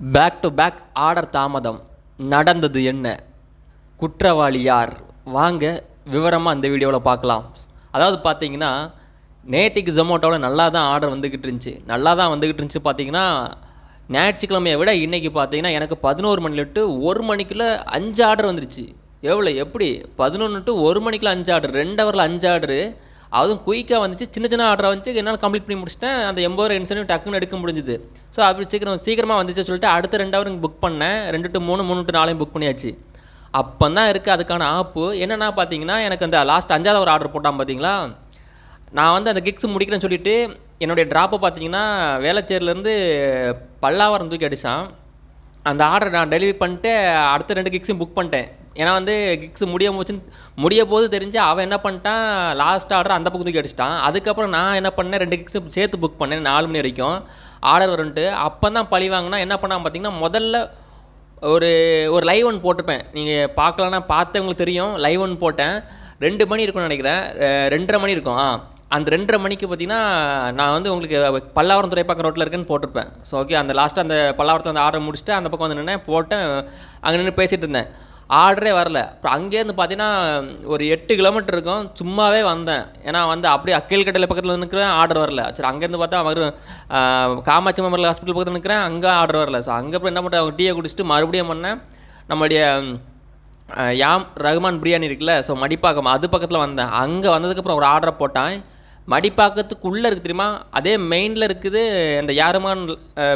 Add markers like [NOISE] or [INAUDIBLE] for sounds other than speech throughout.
Back to back order தாமதம். நடந்தது என்ன? குற்றவாளி யார்? வாங்க விவரமாக இந்த வீடியோவில் பார்க்கலாம். அதாவது பார்த்தீங்கன்னா நேற்றுக்கு ஜொமோட்டோவில் நல்லா தான் ஆர்டர் வந்துக்கிட்டு இருந்துச்சு. நல்லா தான் வந்துக்கிட்டு இருந்துச்சு பார்த்தீங்கன்னா ஞாயிற்றுக்கிழமையை விட இன்றைக்கி பார்த்தீங்கன்னா எனக்கு பதினோரு மணிலிட்டு ஒரு மணிக்குள்ளே அஞ்சு ஆர்டர் வந்துருச்சு. எவ்வளோ எப்படி? பதினொன்று டு ஒரு மணிக்குள்ள அஞ்சு ஆர்டர் ரெண்டு ஹவரில் அஞ்சு ஆர்டரு அதுவும் குயிக்காக வந்துச்சு. சின்ன சின்ன ஆர்டர் வந்துச்சு. என்னால் கம்ப்ளீட் பண்ணி முடிச்சிட்டேன். அந்த எண்பது ரூபா இன்சென்டிவ் டக்குன்னு எடுக்க முடிஞ்சுது. ஸோ அப்படி சீக்கிரம் சீக்கிரமாக வந்துச்சு சொல்லிட்டு அடுத்த ரெண்டு புக் பண்ணேன். ரெண்டு டு மூணு மூணு டு நாளையும் புக் பண்ணியாச்சு. அப்போ தான் இருக்குது அதுக்கான ஆப்பு என்னென்னா பார்த்தீங்கன்னா எனக்கு அந்த லாஸ்ட் அஞ்சாவது ஒரு ஆர்டர் போட்டான் பார்த்தீங்களா நான் வந்து அந்த கிக்ஸ் முடிக்கிறேன்னு சொல்லிட்டு என்னுடைய ட்ராப்பை பார்த்தீங்கன்னா வேளச்சேரிலேருந்து பல்லாவரம் தூக்கி அடித்தான் அந்த ஆர்டர் நான் டெலிவரி பண்ணிட்டு அடுத்த ரெண்டு கிக்ஸையும் புக் பண்ணிட்டேன். ஏன்னா வந்து கிக்ஸ் முடிய போச்சுன்னு முடிய போது தெரிஞ்சு அவன் என்ன பண்ணிட்டான் லாஸ்ட் ஆர்டர் அந்த பக்கம் தூக்கி அடிச்சிட்டான். அதுக்கப்புறம் நான் என்ன பண்ணேன் ரெண்டு கிக்ஸும் சேர்த்து புக் பண்ணேன் நாலு மணி வரைக்கும். ஆர்டர் வரும்ன்ட்டு அப்போ தான் பழி வாங்கினா என்ன பண்ணான் பார்த்தீங்கன்னா முதல்ல ஒரு ஒரு லைவ் ஒன் போட்டிருப்பேன். நீங்கள் பார்க்கலன்னா பார்த்தவங்களுக்கு தெரியும். லைவ் ஒன் போட்டேன். ரெண்டு மணி இருக்கும்னு நினைக்கிறேன். ரெண்டரை மணி இருக்கும். ஆ அந்த ரெண்டரை மணிக்கு பார்த்தீங்கன்னா நான் வந்து உங்களுக்கு பல்லாவரம் துறைப்பாக்கம் ரோட்டில் இருக்குன்னு போட்டிருப்பேன். ஸோ ஓகே அந்த லாஸ்ட்டாக அந்த பல்லாவரத்தில் அந்த ஆர்டர் முடிச்சுட்டு அந்த பக்கம் வந்து நின்று போட்டேன் அங்கே நின்று பேசிகிட்டு இருந்தேன். ஆர்டரே வரல. அப்புறம் அங்கேருந்து பார்த்தீங்கன்னா ஒரு எட்டு கிலோமீட்டர் இருக்கும். சும்மாவே வந்தேன். ஏன்னா வந்து அப்படியே அக்கேல் கடையில் பக்கத்தில் நிற்கிறேன் ஆர்டர் வரல. சரி அங்கேருந்து பார்த்தா அவர் காமாட்சி மெமரியல் ஹாஸ்பிட்டல் பக்கத்தில் நிற்கிறேன் அங்கே ஆர்டர் வரல. ஸோ அங்கே அப்புறம் என்ன பண்ணுறேன் அவங்க டீயை குடிச்சிட்டு மறுபடியும் பண்ணேன் நம்மளுடைய யாம் ரகுமான் பிரியாணி இருக்குல்ல ஸோ மடிப்பாக்கம் அது பக்கத்தில் வந்தேன். அங்கே வந்ததுக்கப்புறம் ஒரு ஆர்டரை போட்டேன். மடிப்பாக்கத்துக்குள்ளே இருக்குது தெரியுமா? அதே மெயினில் இருக்குது அந்த யாருமான்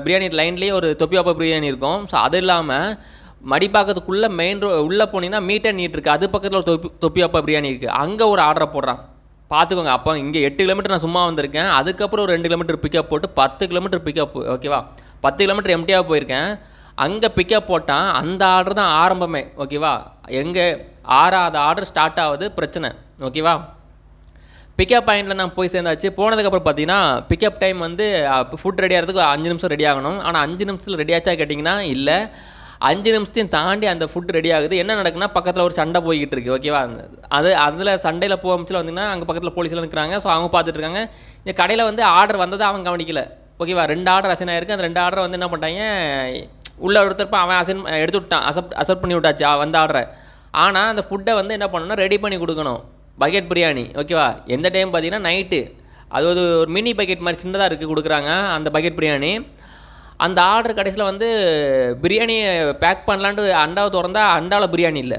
பிரியாணி லைன்லேயே ஒரு தொப்பியாப்பா பிரியாணி இருக்கும். ஸோ அது இல்லாமல் மடிப்பாக்கத்துக்குள்ளே மெயின் ரோ உள்ளே போனீங்கன்னா மீட்டர் நீட் இருக்குது அது பக்கத்தில் ஒரு தொப்பி தொப்பியாப்பா பிரியாணி இருக்குது அங்கே ஒரு ஆர்டரை போடுறான். பார்த்துக்கோங்க அப்போ இங்கே எட்டு கிலோமீட்டர் நான் சும்மா வந்திருக்கேன். அதுக்கப்புறம் ஒரு ரெண்டு கிலோமீட்டர் பிக்கப் போட்டு பத்து கிலோமீட்டர் பிக்கப் ஓகேவா பத்து கிலோமீட்டர் எம்டியாக போயிருக்கேன். அங்கே பிக்கப் போட்டால் அந்த ஆர்டர் தான் ஆரம்பமே ஓகேவா எங்கே ஆறாவது ஆர்டர் ஸ்டார்ட் ஆகுது பிரச்சனை ஓகேவா பிக்கப் பாயிண்டில் நான் போய் சேர்ந்தாச்சு. போனதுக்கப்புறம் பார்த்தீங்கன்னா பிக்கப் டைம் வந்து ஃபுட் ரெடி ஆகிறதுக்கு அஞ்சு நிமிஷம் ரெடி ஆகணும். ஆனால் அஞ்சு நிமிஷத்தில் ரெடி ஆச்சா கேட்டிங்கன்னா இல்லை. அஞ்சு நிமிஷத்தையும் தாண்டி அந்த ஃபுட் ரெடி ஆகுது. என்ன நடக்குன்னா பக்கத்தில் ஒரு சண்டை போய்கிட்டு இருக்கு ஓகேவா அது அதில் சண்டையில் போகும்போது வந்தீங்கன்னா அங்கே பக்கத்தில் போலீஸ்லாம் நிற்கிறாங்க ஸோ அவங்க பார்த்துட்டு இருக்காங்க. இந்த கடையில் வந்து ஆர்டர் வந்ததை அவன் கவனிக்கல. ஓகேவா ரெண்டு ஆர்டர் அசைன் ஆயிருக்கு. அந்த ரெண்டு ஆர்டரை வந்து என்ன பண்ணிட்டாங்க உள்ள ஒருத்தரப்ப அவன் அசைன் எடுத்து விட்டான். அசப்ட் அசப்ட் பண்ணி விட்டாச்சு வந்த ஆர்டரை ஆனால் அந்த ஃபுட்டை வந்து என்ன பண்ணணும்னா ரெடி பண்ணி கொடுக்கணும். பக்கெட் பிரியாணி ஓகேவா எந்த டைம் பார்த்தீங்கன்னா நைட்டு அது ஒரு மினி பக்கெட் மாதிரி சின்னதாக இருக்குது கொடுக்குறாங்க அந்த பக்கெட் பிரியாணி அந்த ஆர்டர் கடைசியில் வந்து பிரியாணியை பேக் பண்ணலான்ட்டு அண்டாவை திறந்தா அண்டாவில் பிரியாணி இல்லை.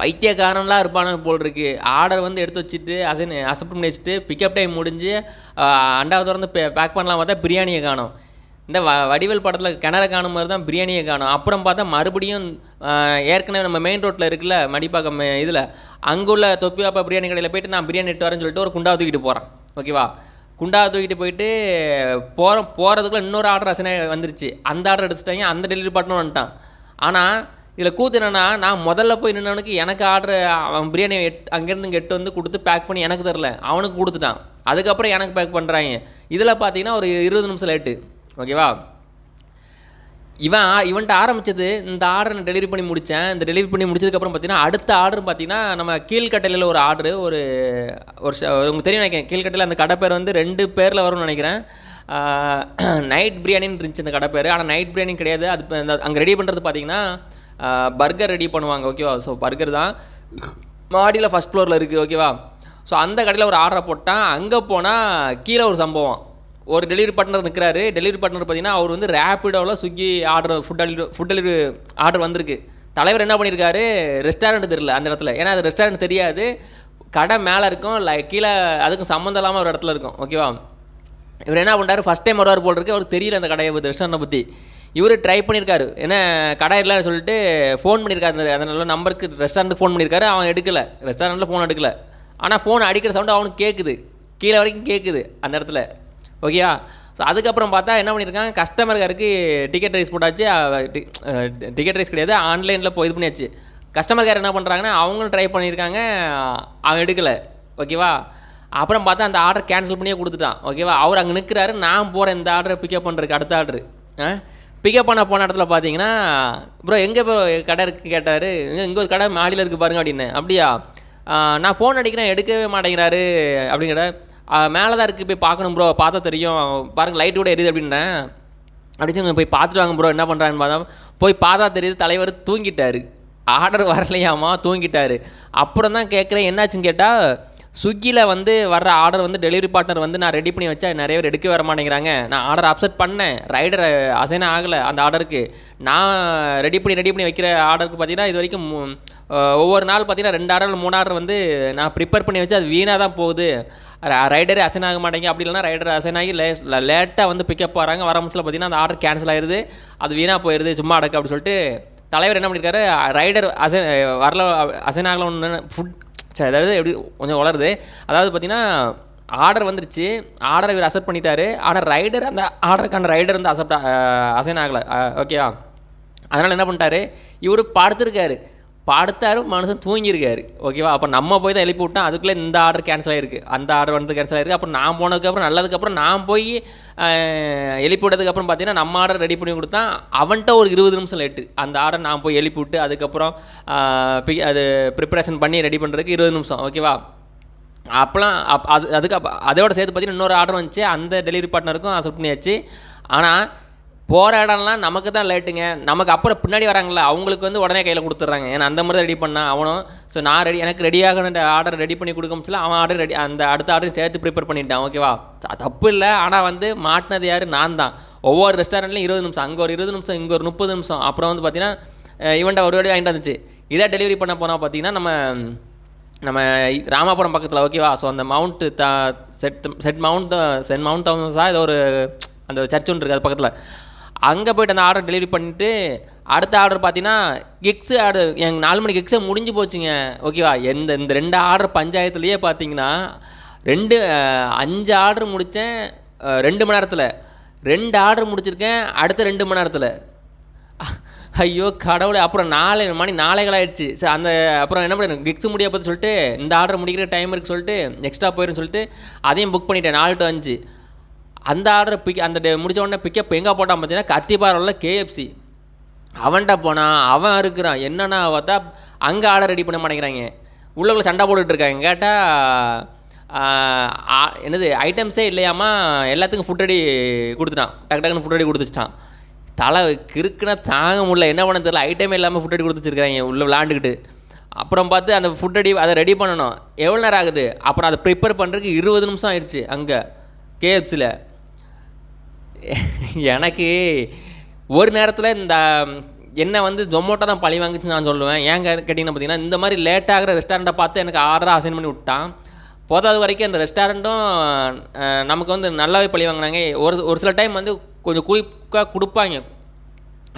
பைத்தியக்காரன்லாம் இருப்பானு போல் இருக்கு. ஆர்டர் வந்து எடுத்து வச்சுட்டு அசன் அசப்ட் பண்ணி வச்சுட்டு பிக்கப் டைம் முடிஞ்சு அண்டாவை திறந்து பேக் பண்ணலாம் பார்த்தா பிரியாணியை காணும். இந்த வ வடிவேல் படத்தில் கிணற காணும் மாதிரி தான் பிரியாணியை காணும். அப்புறம் பார்த்தா மறுபடியும் ஏற்கனவே நம்ம மெயின் ரோட்டில் இருக்குல்ல மடிப்பாக்கம் இதில் அங்குள்ள தொப்பியாப்பா பிரியாணி கடையில் போயிட்டு நான் பிரியாணி எடுத்து வரேன்னு சொல்லிட்டு ஒரு குண்டா தூக்கிட்டு போகிறேன் ஓகேவா? குண்டா தூக்கிட்டு போயிட்டு போகிற போகிறதுக்குள்ள இன்னொரு ஆர்டர் அசனே வந்துருச்சு. அந்த ஆர்டர் எடுத்துட்டாங்க. அந்த டெலிவரி பார்ட்னர் வந்துட்டான். ஆனால் இதில் கூத்து என்னென்னா நான் முதல்ல போய் நின்னவனுக்கு எனக்கு ஆர்டர் அவன் பிரியாணி எட் அங்கேருந்து இங்கே எட்டு வந்து கொடுத்து பேக் பண்ணி எனக்கு தரல. அவனுக்கு கொடுத்துட்டான். அதுக்கப்புறம் எனக்கு பேக் பண்ணுறாங்க இதில் பார்த்தீங்கன்னா ஒரு இருபது நிமிஷம் லேட்டு ஓகேவா இவன் இவன்ட்டு இவன்ட்ட ஆரம்பிச்சது இந்த ஆர்டர் நான் டெலிவரி பண்ணி முடித்தேன் இந்த டெலிவரி பண்ணி முடிச்சதுக்கப்புறம் பார்த்தீங்கன்னா அடுத்த ஆர்டர் பார்த்தீங்கன்னா நம்ம கீழ்கட்டையில் ஒரு ஆர்டரு ஒரு ஒரு உங்களுக்கு தெரியும் நினைக்கிறேன். கீழ்கட்டையில் அந்த கடை பேர் வந்து ரெண்டு பேரில் வரும்னு நினைக்கிறேன். நைட் பிரியாணின்னு [CLEARS THROAT] இருந்துச்சு அந்த கடை பேர். ஆனால் நைட் பிரியாணி கிடையாது. அது இந்த அங்கே ரெடி பண்ணுறது பார்த்தீங்கன்னா பர்கர் ரெடி பண்ணுவாங்க ஓகேவா ஸோ பர்கர் தான். மாடியில் ஃபஸ்ட் ஃப்ளோரில் இருக்குது ஓகேவா ஸோ அந்த கடையில் ஒரு ஆர்டரை போட்டேன். அங்கே போனால் கீழே ஒரு சம்பவம். ஒரு டெலிவரி பார்ட்னர் நிற்கிறாரு டெலிவரி பார்ட்னர் பார்த்தீங்கன்னா அவர் வந்து ரேப்பிடோவில் Swiggy order food delivery food delivery order வந்திருக்கு. தலைவர் என்ன பண்ணியிருக்காரு ரெஸ்டாரண்ட் தெரியல அந்த இடத்துல. ஏன்னா அது ரெஸ்டாரண்ட் தெரியாது. கடை மேலே இருக்கும். லை கீழே அதுக்கும் சம்மந்தம் இல்லாமல் ஒரு இடத்துல இருக்கும். ஓகேவா இவர் என்ன பண்ணுறாரு ஃபஸ்ட் டைம் வருவார் போல் இருக்கு. அவருக்கு தெரியல அந்த கடையை பற்றி ரெஸ்டாரண்ட்டை பற்றி இவர் ட்ரை பண்ணியிருக்காரு ஏன்னா கடை இல்லைன்னு சொல்லிட்டு ஃபோன் பண்ணியிருக்காரு அந்த அந்த நல்ல நம்பருக்கு ரெஸ்டாரண்ட்டுக்கு ஃபோன் பண்ணியிருக்காரு அவன் எடுக்கல. ரெஸ்டாரண்ட்டில் ஃபோன் எடுக்கல. ஆனால் ஃபோன் அடிக்கிற சவுண்டு அவனுக்கு கேட்குது கீழே வரைக்கும் கேட்குது அந்த இடத்துல. ஓகேயா? ஸோ அதுக்கப்புறம் பார்த்தா என்ன பண்ணியிருக்காங்க? கஸ்டமர்காருக்கு டிக்கெட் ரைஸ் போட்டாச்சு. டிக்கெட் ரைஸ் கிடையாது. ஆன்லைனில் போய் இது பண்ணியாச்சு. கஸ்டமர் கேர் என்ன பண்ணுறாங்கன்னா அவங்களும் ட்ரை பண்ணியிருக்காங்க. அவன் எடுக்கலை. ஓகேவா? அப்புறம் பார்த்தா அந்த ஆர்டர் கேன்சல் பண்ணியே கொடுத்துட்டான். ஓகேவா? அவர் அங்கே நிற்கிறாரு நான் போகிறேன் இந்த ஆர்டரை பிக்கப் பண்ணுறதுக்கு அடுத்த ஆர்டர் பிக்கப் பண்ண போன இடத்துல பார்த்தீங்கன்னா ப்ரோ எங்கே ப்ரோ கடை இருக்குது கேட்டார். இங்கே ஒரு கடை மாடியில் இருக்குது பாருங்க அப்படின்னு. அப்படியா? நான் ஃபோன் அடிக்கிறேன். எடுக்கவே மாட்டேங்கிறாரு. அப்படிங்கிற மேலே தான் இருக்குது போய் பார்க்கணும் ப்ரோ பார்த்தா தெரியும். பாருங்க லைட்டு கூட எரியுது அப்படின்னேன் அப்படின்னு போய் பார்த்துட்டு வாங்க ப்ரோ என்ன பண்ணுறான்னு பார்த்தா போய் பார்த்தா தெரியுது தலைவர் தூங்கிட்டார். ஆர்டர் வரலையாமா? தூங்கிட்டார். அப்புறம் தான் கேட்குறேன் என்னாச்சுன்னு கேட்டால் ஸ்விக்கியில் வந்து வர்ற ஆர்டர் வந்து டெலிவரி பார்ட்னர் வந்து நான் ரெடி பண்ணி வச்சா நிறைய பேர் எடுக்க வர மாட்டேங்கிறாங்க நான் ஆர்டர் அப்செட் பண்ணேன். ரைடர் அசைன் ஆகலை அந்த ஆர்டருக்கு நான் ரெடி பண்ணி ரெடி பண்ணி வைக்கிற ஆர்டருக்கு பார்த்தீங்கன்னா இது வரைக்கும் ஒவ்வொரு நாள் பார்த்தீங்கன்னா ரெண்டு ஆர்டர் மூணு ஆர்டர் வந்து நான் ப்ரிப்பேர் பண்ணி வச்சு அது வீணாக தான் போகுது. ரைடரே அசைன் ஆக மாட்டேங்க அப்படி இல்லைனா ரைடர் அசைன் ஆகி லே லேட்டாக வந்து பிக்கப் வராங்க வர முடிச்சில் பார்த்தீங்கன்னா அந்த ஆர்டர் கேன்சல் ஆயிடுது அது வீணாக போயிடுது சும்மா அடக்கு அப்படின்னு சொல்லிட்டு தலைவர் என்ன பண்ணியிருக்காரு ரைடர் அசைன் வரல அசைன் ஆகல ஒன்று ஃபுட் சரி அதாவது எப்படி கொஞ்சம் வளருது அதாவது பார்த்தீங்கன்னா ஆர்டர் வந்துருச்சு. ஆர்டர் இவர் அசெப்ட் பண்ணிட்டாரு. ஆனால் ரைடர் அந்த ஆர்டருக்கான ரைடர் வந்து அக்செப்ட் அசைன் ஆகலை. ஓகேவா அதனால் என்ன பண்ணிட்டாரு? இவர் பார்த்துருக்காரு படுத்தார் மனுஷன் தூங்கியிருக்காரு. ஓகேவா அப்போ நம்ம போய் தான் எழுப்பி விட்டோம். அதுக்குள்ளே இந்த ஆர்டர் கேன்சல் ஆகிருக்கு அந்த ஆர்டர் வந்து கேன்சல் ஆகிருக்கு அப்புறம் நான் போனதுக்கப்புறம் நல்லதுக்கப்புறம் நான் போய் எழுப்பி விட்டதுக்கப்புறம் பார்த்தீங்கன்னா நம்ம ஆர்டர் ரெடி பண்ணி கொடுத்தா அவன்கிட்ட ஒரு இருபது நிமிஷம் லேட்டு அந்த ஆர்டர் நான் போய் எழுப்பி விட்டு அதுக்கப்புறம் அஹ், அது ப்ரிப்பரேஷன் பண்ணி ரெடி பண்ணுறதுக்கு இருபது நிமிஷம். ஓகேவா அப்போலாம் அப் அது அதுக்கு அதோட சேர்த்து பார்த்தீங்கன்னா இன்னொரு ஆர்டர் வந்துச்சு. அந்த டெலிவரி பார்ட்னருக்கும் அசப்ட் பண்ணியாச்சு. ஆனால் போகிற இடம்லாம் நமக்கு தான் லேட்டுங்க. நமக்கு அப்புறம் பின்னாடி வராங்களா அவங்களுக்கு வந்து உடனே கையில் கொடுத்துட்றாங்க. ஏன்னா அந்த மாதிரி தான் ரெடி பண்ணான் அவனும் ஸோ நான் ரெடி எனக்கு ரெடியாகணும் ஆர்டர் ரெடி பண்ணி கொடுக்க முடியல அவன் ஆர்டர் ரெடி அந்த அடுத்த ஆர்டர் சேர்த்து ப்ரிப்பேர் பண்ணிட்டான் ஓகேவா தப்பு இல்லை. ஆனால் வந்து மாட்டினது யார்? நான் தான். ஒவ்வொரு ரெஸ்டாரண்ட்லையும் இருபது நிமிஷம் அங்கே ஒரு இருபது நிமிஷம் இங்கே ஒரு முப்பது நிமிஷம். அப்புறம் வந்து பார்த்தீங்கன்னா இவன்ட்ட ஒரு வாடி வாங்கிட்டு வந்துச்சு. இதை டெலிவரி பண்ண போனால் பார்த்தீங்கன்னா நம்ம நம்ம ராமாபுரம் பக்கத்தில் ஓகேவா ஸோ அந்த mount the set set mount sent mount தௌசண்ட்ஸாக ஏதோ ஒரு அந்த சர்ச் ஒன்று இருக்குது அது பக்கத்தில். அங்கே போயிட்டு அந்த ஆர்டர் டெலிவரி பண்ணிட்டு அடுத்த ஆர்டர் பார்த்தீங்கன்னா கிக்ஸு ஆர்டர் எங்கள் நாலு மணிக்கு கிக்ஸே முடிஞ்சு போச்சுங்க. ஓகேவா எந்த இந்த ரெண்டு ஆர்டர் பஞ்சாயத்துலேயே பார்த்தீங்கன்னா ரெண்டு அஞ்சு ஆர்டர் முடித்தேன் ரெண்டு மணி நேரத்தில். ரெண்டு ஆர்டர் முடிச்சிருக்கேன் அடுத்த ரெண்டு மணி நேரத்தில். ஐயோ கடவுளே. அப்புறம் நாலு மணி நாளைகள் ஆயிடுச்சு. சரி அந்த அப்புறம் என்ன பண்ண கிக்ஸ் முடிய பார்த்து சொல்லிட்டு இந்த ஆர்டர் முடிக்கிற டைம் இருக்குது சொல்லிட்டு எக்ஸ்ட்ரா போயிடும் சொல்லிட்டு அதையும் புக் பண்ணிட்டேன் நாலு டு அஞ்சு. அந்த ஆர்டர் பிக் அந்த டே- முடித்த உடனே பிக்கப் எங்கே போட்டான் பார்த்தீங்கன்னா கத்திப்பாரில் கேஎஃப்சி அவன்கிட்ட போனான் அவன் இருக்கிறான் என்னென்னா பார்த்தா அங்கே ஆர்டர் ரெடி பண்ண மாட்டேங்கிறாங்க. உள்ளவங்களை சண்டை போட்டுட்டு இருக்காங்க. கேட்டால் என்னது ஐட்டம்ஸே இல்லையாமா? எல்லாத்துக்கும் ஃபுட் ரெடி கொடுத்துட்டான். டக்கு டக்குன்னு ஃபுட் ரெடி கொடுத்துட்டான் தலை கிறுக்குனா தாங்க முடியல. என்ன பண்ண தெரியல. ஐட்டமே இல்லாமல் ஃபுட் ரெடி கொடுத்துருக்காங்க உள்ளே விளாண்டுக்கிட்டு அப்புறம் பார்த்து அந்த ஃபுட் ரெடி அதை ரெடி பண்ணணும். எவ்வளோ நேரம் ஆகுது? அப்புறம் அதை ப்ரிப்பேர் பண்ணுறதுக்கு இருபது நிமிஷம் ஆயிடுச்சு அங்கே கேஎஃப்சியில் எனக்கு ஒரு நேரத்தில் இந்த என்ன வந்து ஜொமோட்டோ தான் பழி வாங்கிச்சு நான் சொல்லுவேன். ஏன் கேட்டிங்கன்னா பார்த்தீங்கன்னா இந்த மாதிரி லேட் ஆகிற ரெஸ்டாரண்ட்டை பார்த்து எனக்கு ஆர்டராக அசைன் பண்ணி விட்டான். போதாது வரைக்கும் அந்த ரெஸ்டாரண்ட்டும் நமக்கு வந்து நல்லாவே பழி வாங்கினாங்க. ஒரு ஒரு சில டைம் வந்து கொஞ்சம் குயிக்காக கொடுப்பாங்க.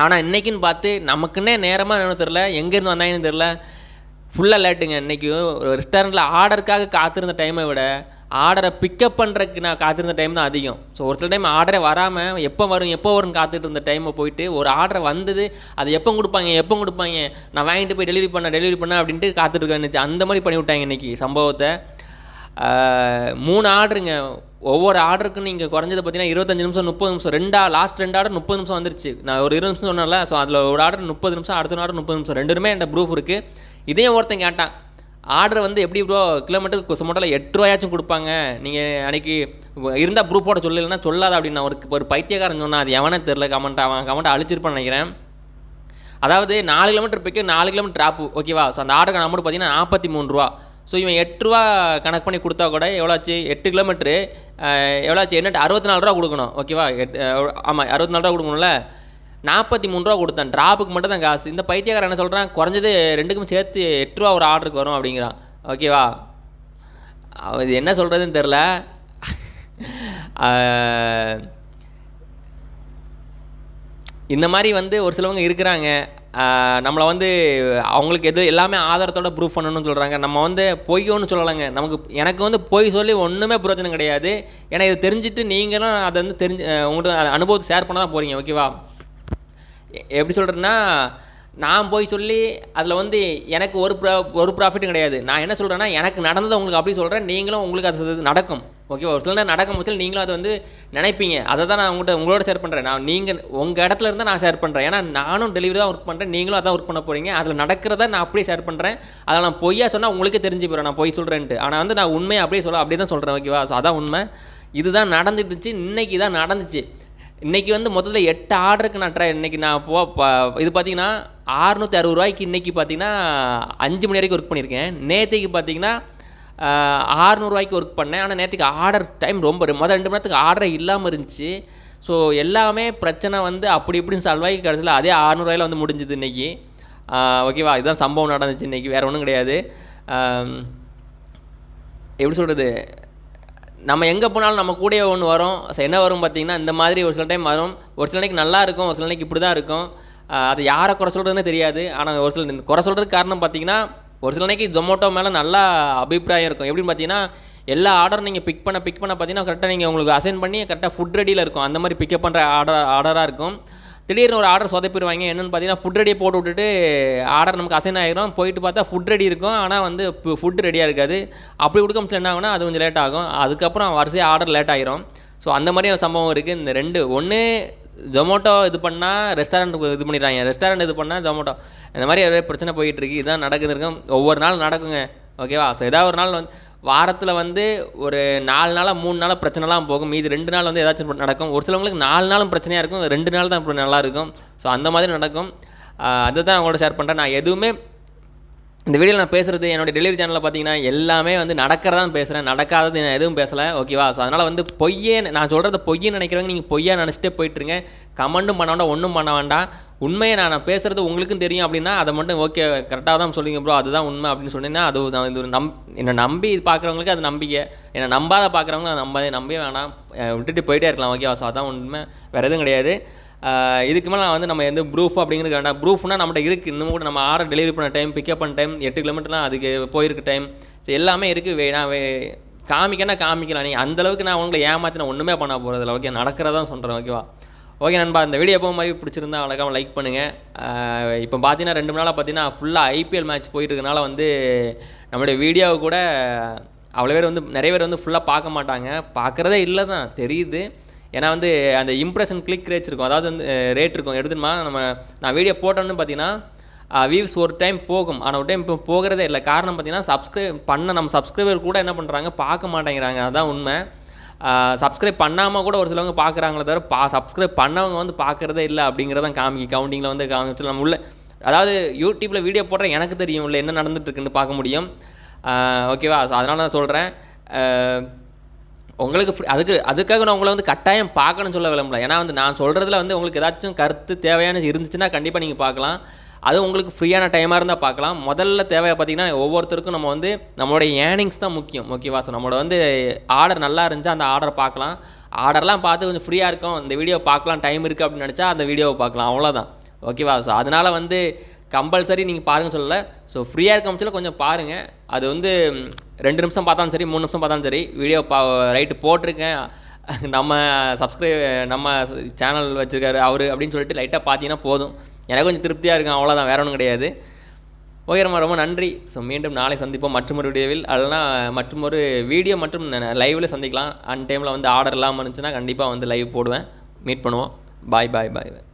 ஆனால் இன்றைக்கின்னு பார்த்து நமக்குன்னே நேரமாக என்னன்னு தெரில எங்கேருந்து வந்தாங்கன்னு தெரில ஃபுல்லாக லேட்டுங்க இன்றைக்கும் ஒரு ரெஸ்டாரண்ட்டில் ஆர்டருக்காக காத்திருந்த டைமை விட ஆர்டரை பிக்கப் பண்ணுறதுக்கு நான் காத்திருந்த டைம் தான் அதிகம். ஸோ ஒரு சில டைம் ஆர்டரே வராமல் எப்போ வரும் எப்போ வரும்னு காத்துட்டு இருந்த டைமை போயிட்டு ஒரு ஆர்டர் வந்தது அது எப்போ கொடுப்பாங்க எப்போ கொடுப்பாங்க நான் வாங்கிட்டு போய் டெலிவரி பண்ண டெலிவரி பண்ண அப்படின்ட்டு காத்துட்ருக்கேன் அந்த மாதிரி பண்ணி விட்டாங்க இன்றைக்கி சம்பவத்தை. மூணு ஆர்டருங்க ஒவ்வொரு ஆர்டருக்கும் நீங்கள் குறைஞ்சது பார்த்தீங்கன்னா இருபத்தஞ்சு நிமிஷம் முப்பது நிமிஷம் ரெண்டா லாஸ்ட் ரெண்டு ஆர்டர் முப்பது நிமிஷம் வந்துருச்சு. நான் ஒரு இருபது நிமிஷம் சொன்னேன்ல ஸோ அதில் ஒரு ஆர்டர் முப்பது நிமிஷம் அடுத்த ஆர்டர் முப்பது நிமிஷம் ரெண்டுமே என்கிட்ட ப்ரூஃப் இருக்குது இதையும் ஒருத்தன் கேட்டான். ஆர்டர் வந்து எப்படி ப்ரோ கிலோமீட்டருக்கு சுமட்டில் எட்டு ரூபாயாச்சும் கொடுப்பாங்க. நீங்கள் அன்னைக்கு இருந்தால் ப்ரூஃபோட சொல்லலைன்னா சொல்லாத அப்படின்னு நான் ஒரு ஒரு பைத்தியக்காரன் சொன்னால் அது எவனே தெரில கமெண்ட் அவன் கமெண்ட் அழிச்சிருப்பான்னு நினைக்கிறேன். அதாவது நாலு கிலோமீட்டர் பிக்கு நாலு கிலோமீட்டர் ட்ராப்பு ஓகேவா ஸோ அந்த ஆர்டர் அமௌண்ட் பார்த்தீங்கன்னா நாற்பத்தி மூணு ரூபா. ஸோ இவன் எட்டு ரூபா கணக்கு பண்ணி கொடுத்தா கூட எவ்வளோ ஆச்சு எட்டு கிலோமீட்ரு எவ்வளோச்சு? என்னட்டு அறுபத்தி நாலு ரூபா கொடுக்கணும் ஓகேவா எட் ஆமாம் அறுபத்தி நாலு ரூபா கொடுக்கணும்ல? நாற்பத்தி மூணு ரூபா கொடுத்தேன். ட்ராப்புக்கு மட்டும் தான் காசு. இந்த பைத்தியக்காரன் என்ன சொல்கிறான் குறைஞ்சது ரெண்டுக்கும் சேர்த்து எட்டு ரூபா ஒரு ஆர்டருக்கு வரும் அப்படிங்கிறான். ஓகேவா இது என்ன சொல்கிறதுன்னு தெரில இந்த மாதிரி வந்து ஒரு சிலவங்க இருக்கிறாங்க. நம்மளை வந்து அவங்களுக்கு எது எல்லாமே ஆதாரத்தோட ப்ரூஃப் பண்ணணும்னு சொல்கிறாங்க நம்ம வந்து பொய்யோன்னு சொல்லலைங்க. நமக்கு எனக்கு வந்து பொய் சொல்லி ஒன்றுமே பிரயோஜனம் கிடையாது. ஏன்னா இதை தெரிஞ்சுட்டு நீங்களும் அதை வந்து தெரிஞ்சு உங்கள்கிட்ட அனுபவத்தை ஷேர் பண்ண தான் போகிறீங்க ஓகேவா எப்படி சொல்கிறேன்னா நான் போய் சொல்லி அதில் வந்து எனக்கு ஒரு ப்ரா ஒரு ப்ராஃபிட்டும் கிடையாது. நான் என்ன சொல்கிறேன்னா எனக்கு நடந்ததை உங்களுக்கு அப்படி சொல்கிறேன் நீங்களும் உங்களுக்கு அது நடக்கும். ஓகேவா ஒரு சில நேரம் நடக்கும் பட்சத்தில் நீங்களும் அதை வந்து நினைப்பீங்க. அதை தான் நான் உங்கள்கிட்ட உங்களோட ஷேர் பண்ணுறேன் நான் நீங்கள் உங்கள் இடத்துல இருந்தால் நான் ஷேர் பண்ணுறேன் ஏன்னா நானும் டெலிவரி தான் ஒர்க் பண்ணுறேன் நீங்களும் அதான் ஒர்க் பண்ண போகிறீங்க அதில் நடக்கிறத நான் அப்படியே ஷேர் பண்ணுறேன் அதை நான் பொய்யா சொன்னால் உங்களுக்கே தெரிஞ்சு போயிடும் நான் பொய் சொல்கிறேன்ட்டு ஆனால் வந்து நான் உண்மையை அப்படியே சொல்ல அப்படியே தான் சொல்கிறேன் ஓகேவா ஸோ அதான் உண்மை. இதுதான் நடந்துட்டுச்சு இன்றைக்கி தான் நடந்துச்சு. இன்றைக்கி வந்து மொத்தத்தில் எட்டு ஆர்டருக்கு நான் ட்ரை இன்றைக்கி நான் போ இது பார்த்தீங்கன்னா அறுநூற்றி அறுபது ரூபாய்க்கு இன்றைக்கி பார்த்தீங்கன்னா அஞ்சு மணி வரைக்கும் ஒர்க் பண்ணியிருக்கேன். நேற்றுக்கு பார்த்தீங்கன்னா ஆறுநூறுவாய்க்கு ஒர்க் பண்ணேன். ஆனால் நேற்றுக்கு ஆர்டர் டைம் ரொம்ப மொதல் ரெண்டு மணி நேரத்துக்கு ஆர்டர் இல்லாமல் இருந்துச்சு. ஸோ எல்லாமே பிரச்சனை வந்து அப்படி இப்படின்னு சால்வ் ஆகி கடைசியில் அதே ஆறுநூறுவாயில் வந்து முடிஞ்சுது இன்றைக்கி ஓகேவா இதுதான் சம்பவம் நடந்துச்சு இன்றைக்கி வேறு ஒன்றும் கிடையாது. எப்படி சொல்கிறது நம்ம எங்கே போனாலும் நம்ம கூடயே ஒன்று வரும். என்ன வரும் பார்த்தீங்கன்னா இந்த மாதிரி ஒரு சில டைம் வரும். ஒரு சில நாளைக்கு நல்லா இருக்கும் ஒரு சில நாளைக்கு இப்படி தான் இருக்கும். அது யாரை குறை சொல்கிறதுன்னு தெரியாது. ஆனால் ஒரு சில குறை சொல்கிறதுக்கு காரணம் பார்த்தீங்கன்னா ஒரு சில நாளைக்கு ஜொமேட்டோ மேலே நல்லா அபிப்பிராயம் இருக்கும். எப்படின்னு பார்த்தீங்கன்னா எல்லா ஆர்டரும் நீங்கள் பிக் பண்ண பிக் பண்ண பார்த்தீங்கன்னா கரெக்டாக நீங்கள் உங்களுக்கு அசைன் பண்ணி கரெக்டாக ஃபுட் ரெடியில் இருக்கும். அந்த மாதிரி பிக்கப் பண்ணுற ஆர்டர் ஆர்டராக இருக்கும். திடீர்னு ஒரு ஆர்டர் சொதப்பிடுவாங்க. என்னென்னு பார்த்தீங்கன்னா ஃபுட் ரெடியை போட்டு விட்டுட்டு ஆர்டர் நமக்கு அசைன் ஆகிரும் போயிட்டு பார்த்தா ஃபுட் ரெடி இருக்கும். ஆனால் வந்து ஃபுட் ரெடியாக இருக்காது. அப்படி கொடுக்க முடிச்சு என்ன ஆகும்னா அது கொஞ்சம் லேட் ஆகும். அதுக்கப்புறம் வரிசையாக ஆர்டர் லேட் ஆகிரும் ஸோ அந்த மாதிரி ஒரு சம்பவம் இருக்குது இந்த ரெண்டு ஒன்று ஜொமேட்டோ இது பண்ணால் ரெஸ்டாரண்ட் இது பண்ணிடுறாங்க. ரெஸ்டாரண்ட் இது பண்ணால் ஜொமேட்டோ இந்த மாதிரி நிறைய பிரச்சனை போயிட்டுருக்கு இதுதான் இதான் நடக்குது இருக்கும். ஒவ்வொரு நாள் நடக்குங்க. ஓகேவா ஸோ ஏதாவது ஒரு நாள் வந்து வாரத்தில் வந்து ஒரு நாலு நாளாக மூணு நாளாக பிரச்சனைலாம் போகும். மீதி ரெண்டு நாள் வந்து ஏதாச்சும் நடக்கும். ஒரு சிலவங்களுக்கு நாலு நாளும் பிரச்சனையாக இருக்கும். ரெண்டு நாள் தான் இப்படி நல்லா இருக்கும். ஸோ அந்த மாதிரி நடக்கும். அதை அதுதான் அவங்களோட ஷேர் பண்ணுறேன் நான் எதுவுமே இந்த வீடியோவில் நான் பேசுகிறது என்னோட டெலிவரி சேனலில் பார்த்தீங்கன்னா எல்லாமே வந்து நடக்கிறதான் பேசுகிறேன் நடக்காதது நான் எதுவும் பேசலை. ஓகேவா ஸோ அதனால் வந்து பொய்யே நான் சொல்கிறத பொய்யே நினைக்கிறவங்க நீங்கள் பொய்யா நினச்சிட்டே போயிட்டுருங்க. கமெண்ட்டும் பண்ண வேண்டாம் ஒன்றும் பண்ண வேண்டாம். உண்மையை நான் நான் பேசுகிறது உங்களுக்கும் தெரியும் அப்படின்னா அதை மட்டும் ஓகே கரெக்டாக தான் சொல்லுங்க ப்ரோ அதுதான் உண்மை அப்படின்னு சொன்னீங்கன்னா அது இது ஒரு நம் என்னை நம்பி பார்க்குறவங்களுக்கு அது நம்பிக்கை. என்னை நம்பாத பார்க்குறவங்களும் அதை நம்ப நம்பவே வேணாம். விட்டுட்டு போயிட்டே இருக்கலாம். ஓகேவா ஸோ அதான் உண்மை. வேறு எதுவும் கிடையாது. இதுக்கு மேலே நான் வந்து நம்ம எந்த ப்ரூஃப் அப்படிங்கிறது வேண்டாம். ப்ரூஃப்னா நம்மகிட்ட இருக்குது இன்னும் கூட நம்ம ஆர்டர் டெலிவரி பண்ண டைம் பிக்கப் பண்ண டைம் எட்டு கிலோமீட்டர்லாம் அதுக்கு போயிருக்க டைம் ஸோ எல்லாமே இருக்குது வே நான் வே காமிக்கனா காமிக்கலாம். நீ அந்தளவுக்கு நான் உங்களை ஏமாற்றி நான் ஒன்றுமே பண்ண போகிறதில்ல ஓகே நடக்கிறதான் சொல்கிறேன் ஓகேவா ஓகே நண்பா இந்த வீடியோ எப்போ மாதிரி பிடிச்சிருந்தா அழகாக லைக் பண்ணுங்கள் இப்போ பார்த்தீங்கன்னா ரெண்டு மூணு நாளாக பார்த்தீங்கன்னா ஃபுல்லாக ஐபிஎல் மேட்ச் போயிட்டு இருக்கனால வந்து நம்மளுடைய வீடியோவை கூட அவ்வளோ பேர் வந்து நிறைய பேர் வந்து ஃபுல்லாக பார்க்க மாட்டாங்க. பார்க்குறதே இல்லை தான் தெரியுது. ஏன்னா வந்து அந்த இம்ப்ரெஷன் கிளிக் ரேட்ஸ் இருக்கும். அதாவது வந்து ரேட் இருக்கும். எடுத்துமா நம்ம நான் வீடியோ போட்டோன்னு பார்த்தீங்கன்னா வியூஸ் ஒரு டைம் போகும். ஆனால் ஒரு டைம் இப்போ போகிறதே இல்லை. காரணம் பார்த்தீங்கன்னா சப்ஸ்கிரைப் பண்ண நம்ம சப்ஸ்கிரைபர் கூட என்ன பண்ணுறாங்க பார்க்க மாட்டேங்கிறாங்க. அதுதான் உண்மை. சப்ஸ்கிரைப் பண்ணாமல் கூட ஒரு சிலவங்க பார்க்குறாங்களே தவிர பா சப்ஸ்கிரைப் பண்ணவங்க வந்து பார்க்குறதே இல்லை அப்படிங்கிறதான் காமிக்கி கவுண்டிங்கில் வந்து காமிச்சு நம்ம உள்ள அதாவது யூடியூப்பில் வீடியோ போடுற எனக்கு தெரியும் இல்லை என்ன நடந்துட்டு இருக்குன்னு பார்க்க முடியும். ஓகேவா அதனால் அதனால நான் சொல்கிறேன் உங்களுக்கு அதுக்கு அதுக்காக நான் உங்களை வந்து கட்டாயம் பார்க்கணும்னு சொல்ல விரும்பல. ஏன்னா வந்து நான் சொல்கிறதுல வந்து உங்களுக்கு ஏதாச்சும் கருத்து தேவையான இருந்துச்சுன்னா கண்டிப்பாக நீங்கள் பார்க்கலாம். அது உங்களுக்கு ஃப்ரீயான டைமாக இருந்தால் பார்க்கலாம். முதல்ல தேவையாக பார்த்தீங்கன்னா ஒவ்வொருத்தருக்கும் நம்ம வந்து நம்மளுடைய ஏர்னிங்ஸ் தான் முக்கியம். ஓகேவா ஸோ நம்மளோட வந்து ஆர்டர் நல்லா இருந்துச்சா அந்த ஆர்டரை பார்க்கலாம். ஆர்டர்லாம் பார்த்து கொஞ்சம் ஃப்ரீயாக இருக்கும். இந்த வீடியோ பார்க்கலாம் டைம் இருக்குது அப்படின்னு நினச்சா அந்த வீடியோவை பார்க்கலாம். அவ்வளோதான் ஓகேவா ஸோ அதனால் வந்து கம்பல்சரி நீங்கள் பாருங்க சொல்லலை. ஸோ ஃப்ரீயாக இருக்க கொஞ்சம் பாருங்கள் அது வந்து ரெண்டு நிமிஷம் பார்த்தாலும் சரி மூணு நிமிஷம் பார்த்தாலும் சரி வீடியோ பா ரைட்டு போட்டிருக்கேன். [LAUGHS] நம்ம சப்ஸ்கிரைப் நம்ம சேனல் வச்சுருக்காரு அவர் அப்படின்னு சொல்லிட்டு லைட்டாக பார்த்தீங்கன்னா போதும். எனக்கு கொஞ்சம் திருப்தியாக இருக்கும் அவ்வளோதான் வேற ஒன்றும் கிடையாது. ஓகே ரொம்ப ரொம்ப நன்றி. ஸோ மீண்டும் நாளை சந்திப்போம் மற்றொரு வீடியோவில் அல்லனா மற்றொரு வீடியோ மற்றும் லைவில் சந்திக்கலாம். அன் டைமில் வந்து ஆர்டர் இல்லாமல் இருந்துச்சுன்னா கண்டிப்பாக வந்து லைவ் போடுவேன். மீட் பண்ணுவோம். பாய் பாய் பாய் பாய்